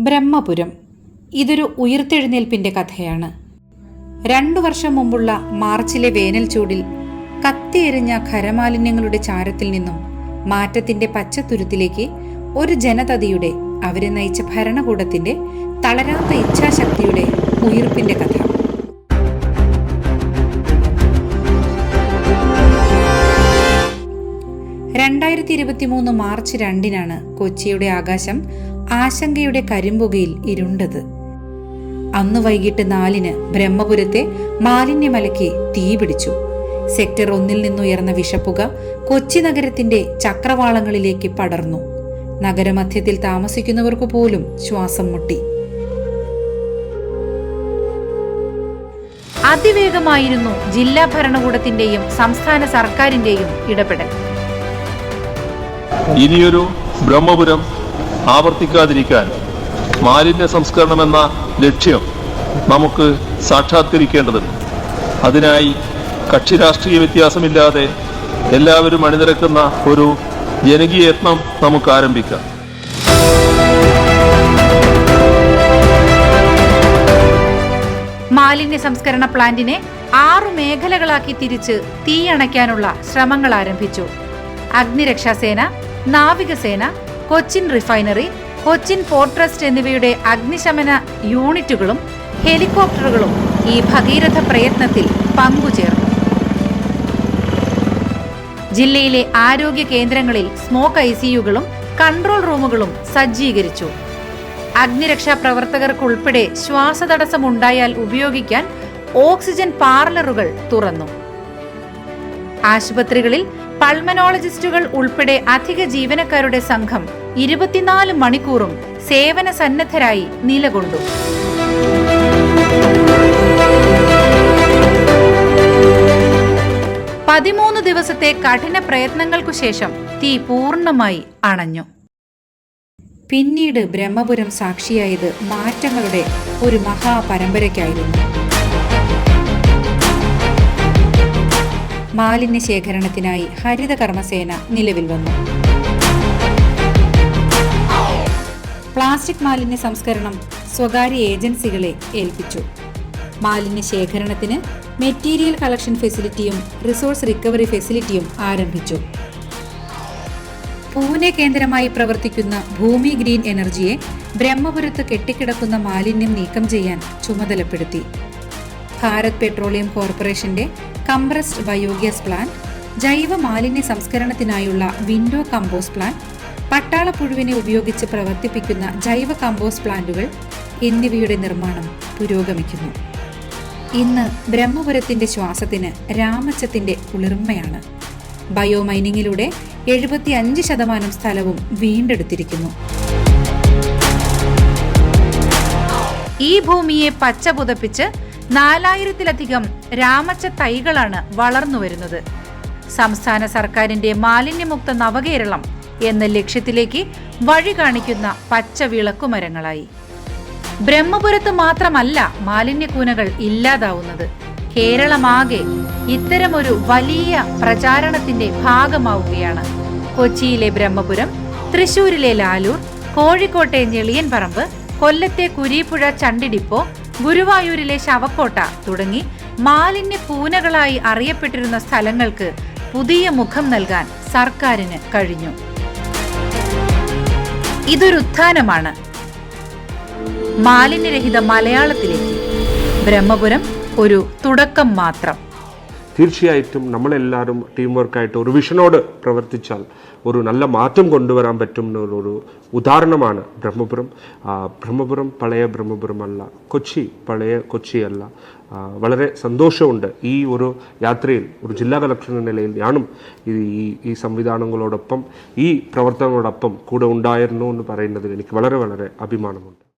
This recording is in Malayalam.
ബ്രഹ്മപുരം. ഇതൊരു ഉയിർത്തെഴുന്നേൽപ്പിന്റെ കഥയാണ്. രണ്ടു വർഷം മുമ്പുള്ള മാർച്ചിലെ വേനൽ ചൂടിൽ കത്തിയെരിഞ്ഞ ഖരമാലിന്യങ്ങളുടെ ചാരത്തിൽ നിന്നും മാറ്റത്തിന്റെ പച്ചത്തുരുത്തിലേക്ക് ഒരു ജനതതിയുടെ അവരെ നയിച്ച ഭരണകൂടത്തിന്റെ തളരാത്ത ഇച്ഛാശക്തിയുടെ ഉയർപ്പിന്റെ കഥ. രണ്ടായിരത്തി ഇരുപത്തി മൂന്ന് മാർച്ച് രണ്ടിനാണ് കൊച്ചിയുടെ ആകാശം ആശങ്കയുടെ കരിമ്പുകയിൽ ഇരുണ്ടത്. അന്ന് വൈകിട്ട് നാലിന് ബ്രഹ്മപുരത്തെ മാലിന്യമലയ്ക്ക് തീപിടിച്ചു സെക്ടർ ഒന്നിൽ നിന്നുയർന്ന വിഷപ്പുക കൊച്ചി നഗരത്തിന്റെ ചക്രവാളങ്ങളിലേക്ക് പടർന്നു. നഗരമധ്യത്തിൽ താമസിക്കുന്നവർക്ക് പോലും ശ്വാസം മുട്ടി. അതിവേഗമായിരുന്നു ജില്ലാ ഭരണകൂടത്തിന്റെയും സംസ്ഥാന സർക്കാരിന്റെയും ഇടപെടൽ. ഇനിയൊരു ബ്രഹ്മപുരം ആവർത്തിക്കാതിരിക്കാൻ മാലിന്യ സംസ്കരണം എന്ന ലക്ഷ്യം നമുക്ക് സാക്ഷാത്കരിക്കേണ്ടതുണ്ട്. അതിനായി കക്ഷി രാഷ്ട്രീയ വ്യത്യാസമില്ലാതെ എല്ലാവരും അണിനിരക്കുന്ന ഒരു ജനകീയ യത്നം നമുക്ക് ആരംഭിക്കാം. മാലിന്യ സംസ്കരണ പ്ലാന്റിനെ ആറു മേഖലകളാക്കി തിരിച്ച് തീയണയ്ക്കാനുള്ള ശ്രമങ്ങൾ ആരംഭിച്ചു. അഗ്നിരക്ഷാസേന നാവികസേന കൊച്ചിൻ റിഫൈനറി കൊച്ചിൻ ഫോർട്രസ്റ്റ് ട്രസ്റ്റ് എന്നിവയുടെ അഗ്നിശമന യൂണിറ്റുകളും ഹെലികോപ്റ്ററുകളും ഈ ഭഗീരഥ പ്രയത്നത്തിൽ പങ്കുചേർന്നു. ജില്ലയിലെ ആരോഗ്യ കേന്ദ്രങ്ങളിൽ സ്മോക്ക് ഐസിയുകളും കൺട്രോൾ റൂമുകളും സജ്ജീകരിച്ചു. അഗ്നിരക്ഷാ പ്രവർത്തകർക്കുൾപ്പെടെ ശ്വാസതടസ്സമുണ്ടായാൽ ഉപയോഗിക്കാൻ ഓക്സിജൻ പാർലറുകൾ തുറന്നു. ആശുപത്രികളിൽ പൾമനോളജിസ്റ്റുകൾ ഉൾപ്പെടെ അധിക ജീവനക്കാരുടെ സംഘം ഇരുപത്തിനാല് മണിക്കൂറും സേവന സന്നദ്ധരായി നിലകൊണ്ടു. പതിമൂന്ന് ദിവസത്തെ കഠിന പ്രയത്നങ്ങൾക്കു ശേഷം തീ പൂർണമായി അണഞ്ഞു. പിന്നീട് ബ്രഹ്മപുരം സാക്ഷിയായത് മാറ്റങ്ങളുടെ ഒരു മഹാപരമ്പരയ്ക്കായിരുന്നു. മാലിന്യ ശേഖരണത്തിനായി ഹരിത കർമ്മസേന നിലവിൽ വന്നു. പ്ലാസ്റ്റിക് മാലിന്യ സംസ്കരണം സ്വകാര്യ ഏജൻസികളെ ഏൽപ്പിച്ചു. മാലിന്യ ശേഖരണത്തിന് മെറ്റീരിയൽ കളക്ഷൻ ഫെസിലിറ്റിയും റിസോഴ്സ് റിക്കവറി ഫെസിലിറ്റിയും ആരംഭിച്ചു. പൂനെ കേന്ദ്രമായി പ്രവർത്തിക്കുന്ന ഭൂമി ഗ്രീൻ എനർജിയെ ബ്രഹ്മപുരത്ത് കെട്ടിക്കിടക്കുന്ന മാലിന്യം നീക്കം ചെയ്യാൻ ചുമതലപ്പെടുത്തി. ഭാരത് പെട്രോളിയം കോർപ്പറേഷന്റെ കംപ്രസ്ഡ് ബയോഗ്യാസ് പ്ലാന്റ് ജൈവ മാലിന്യ സംസ്കരണത്തിനായുള്ള വിൻഡോ കമ്പോസ്റ്റ് പ്ലാന്റ് പട്ടാളപ്പുഴുവിനെ ഉപയോഗിച്ച് പ്രവർത്തിപ്പിക്കുന്ന ജൈവ കമ്പോസ്റ്റ് പ്ലാന്റുകൾ എന്നിവയുടെ നിർമ്മാണം പുരോഗമിക്കുന്നു. ഇന്ന് ബ്രഹ്മപുരത്തിന്റെ ശ്വാസത്തിന് രാമച്ചത്തിന്റെ കുളിർമ്മയാണ് ബയോമൈനിങ്ങിലൂടെ എഴുപത്തി അഞ്ച് ശതമാനം സ്ഥലവും വീണ്ടെടുത്തിരിക്കുന്നു. ഈ ഭൂമിയെ പച്ച പുതപ്പിച്ച് നാലായിരത്തിലധികം രാമച്ച തൈകളാണ് വളർന്നു വരുന്നത്. സംസ്ഥാന സർക്കാരിന്റെ മാലിന്യമുക്ത നവകേരളം എന്ന ലക്ഷ്യത്തിലേക്ക് വഴി കാണിക്കുന്ന പച്ച വിളക്കുമരങ്ങളായി ബ്രഹ്മപുരത്ത് മാത്രമല്ല മാലിന്യക്കൂനകൾ ഇല്ലാതാവുന്നത്. കേരളമാകെ ഇത്തരമൊരു വലിയ പ്രചാരണത്തിന്റെ ഭാഗമാവുകയാണ്. കൊച്ചിയിലെ ബ്രഹ്മപുരം തൃശൂരിലെ ലാലൂർ കോഴിക്കോട്ടെ ഞെളിയൻപറമ്പ് കൊല്ലത്തെ കുരീപ്പുഴ ചണ്ടിഡിപ്പോ ഗുരുവായൂരിലെ ശവക്കോട്ട തുടങ്ങി മാലിന്യ പൂനകളായി അറിയപ്പെട്ടിരുന്ന സ്ഥലങ്ങൾക്ക് പുതിയ മുഖം നൽകാൻ സർക്കാരിന് കഴിഞ്ഞു. ഇതൊരുത്ഥാനമാണ് മാലിന്യരഹിത മലയാളത്തിലേക്ക്. ബ്രഹ്മപുരം ഒരു തുടക്കം മാത്രം. തീർച്ചയായിട്ടും നമ്മളെല്ലാവരും ടീം വർക്കായിട്ട് ഒരു വിഷനോട് പ്രവർത്തിച്ചാൽ ഒരു നല്ല മാറ്റം കൊണ്ടുവരാൻ പറ്റും എന്നൊരു ഉദാഹരണമാണ് ബ്രഹ്മപുരം. ബ്രഹ്മപുരം പഴയ ബ്രഹ്മപുരമല്ല കൊച്ചി പഴയ കൊച്ചിയല്ല. വളരെ സന്തോഷമുണ്ട് ഈ ഒരു യാത്രയിൽ ഒരു ജില്ലാ കളക്ടർ എന്ന നിലയിൽ ഞാനും ഈ ഈ- സംവിധാനങ്ങളോടൊപ്പം ഈ പ്രവർത്തനങ്ങളോടൊപ്പം കൂടെ ഉണ്ടായിരുന്നു എന്ന് പറയുന്നതിൽ എനിക്ക് വളരെ വളരെ അഭിമാനമുണ്ട്.